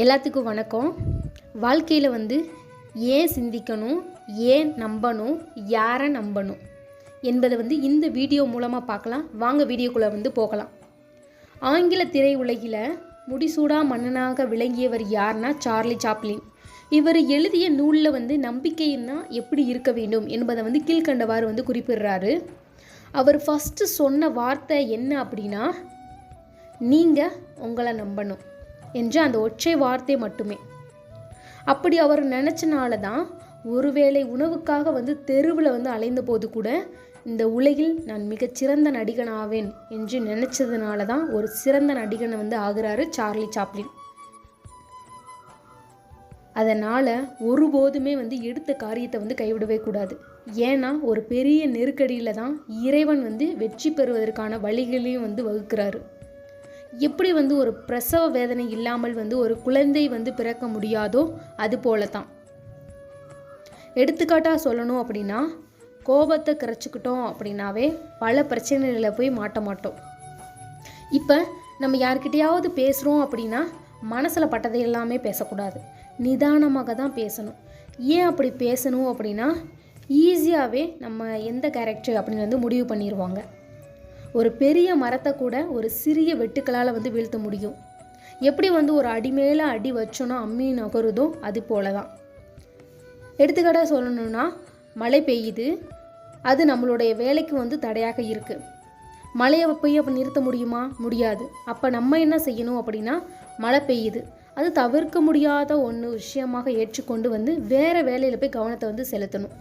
எல்லாத்துக்கும் வணக்கம். வாழ்க்கையில் வந்து ஏன் சிந்திக்கணும் ஏன் நம்பணும் யாரை நம்பணும் என்பதை வந்து இந்த வீடியோ மூலமாக பார்க்கலாம். வாங்க வீடியோக்குள்ளே வந்து போகலாம். ஆங்கில திரையுலகில் முடிசூடா மன்னனாக விளங்கியவர் யார்னா சார்லி சாப்ளின். இவர் எழுதிய நூலில் வந்து நம்பிக்கைன்னா எப்படி இருக்க வேண்டும் என்பதை வந்து கீழ்கண்டவாறு வந்து குறிப்பிடுறாரு. அவர் ஃபஸ்ட்டு சொன்ன வார்த்தை என்ன அப்படின்னா நீங்கள் உங்களை நம்பணும். என்று அந்த ஒற்றை வார்த்தை மட்டுமே. அப்படி அவர் நினச்சனால தான் ஒருவேளை உணவுக்காக வந்து தெருவில் வந்து அலைந்த போது கூட இந்த உலகில் நான் மிகச்சிறந்த நடிகன் ஆவேன் என்று நினச்சதுனால தான் ஒரு சிறந்த நடிகனை வந்து ஆகிறாரு சார்லி சாப்ளின். அதனால் ஒருபோதுமே வந்து எடுத்த காரியத்தை வந்து கைவிடவே கூடாது. ஏன்னா ஒரு பெரிய நெருக்கடியில் தான் இறைவன் வந்து வெற்றி பெறுவதற்கான வழிகளையும் வந்து வகுக்கிறாரு. எப்படி வந்து ஒரு பிரசவ வேதனை இல்லாமல் வந்து ஒரு குழந்தை வந்து பிறக்க முடியாதோ அது போல தான் எடுத்துக்காட்டாக சொல்லணும் அப்படின்னா கோபத்தை கரைச்சிக்கிட்டோம் அப்படின்னாவே பல பிரச்சனைகளை போய் மாட்ட மாட்டோம். இப்போ நம்ம யார்கிட்டையாவது பேசுகிறோம் அப்படின்னா மனசில் பட்டதை எல்லாமே பேசக்கூடாது. நிதானமாக தான் பேசணும். ஏன் அப்படி பேசணும் அப்படின்னா ஈஸியாகவே நம்ம எந்த கேரக்டர் அப்படின்னு வந்து முடிவு பண்ணிடுவாங்க ஒரு பெரிய மரத்தை கூட ஒரு சிறிய வெட்டுக்களால் வந்து வீழ்த்த முடியும். எப்படி வந்து ஒரு அடி மேலே அடி வச்சோன்னா அம்மி நகருதோ அது போல தான் எடுத்துக்காட்டாக சொல்லணும்னா மழை பெய்யுது. அது நம்மளுடைய வேலைக்கு வந்து தடையாக இருக்குது மழையை போய் அப்போ நிறுத்த முடியுமா? முடியாது. அப்போ நம்ம என்ன செய்யணும் அப்படின்னா மழை பெய்யுது. அது தவிர்க்க முடியாத ஒன்று விஷயமாக ஏற்றுக்கொண்டு வந்து வேறு வேலையில் போய் கவனத்தை வந்து செலுத்தணும்.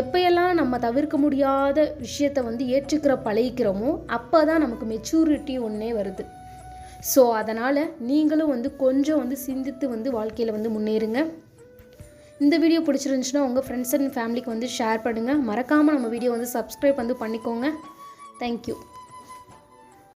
எப்பயெல்லாம் நம்ம தவிர்க்க முடியாத விஷயத்தை வந்து ஏற்றுக்கிற பழகிக்கிறோமோ அப்போ தான் நமக்கு மெச்சூரிட்டி ஒன்றே வருது. ஸோ அதனால் நீங்களும் வந்து கொஞ்சம் வந்து சிந்தித்து வந்து வாழ்க்கையில் வந்து முன்னேறுங்க. இந்த வீடியோ பிடிச்சிருந்துச்சுன்னா உங்கள் ஃப்ரெண்ட்ஸ் அண்ட் ஃபேமிலிக்கு வந்து ஷேர் பண்ணுங்கள் மறக்காமல் நம்ம வீடியோ வந்து சப்ஸ்கிரைப் வந்து பண்ணிக்கோங்க. தேங்க்யூ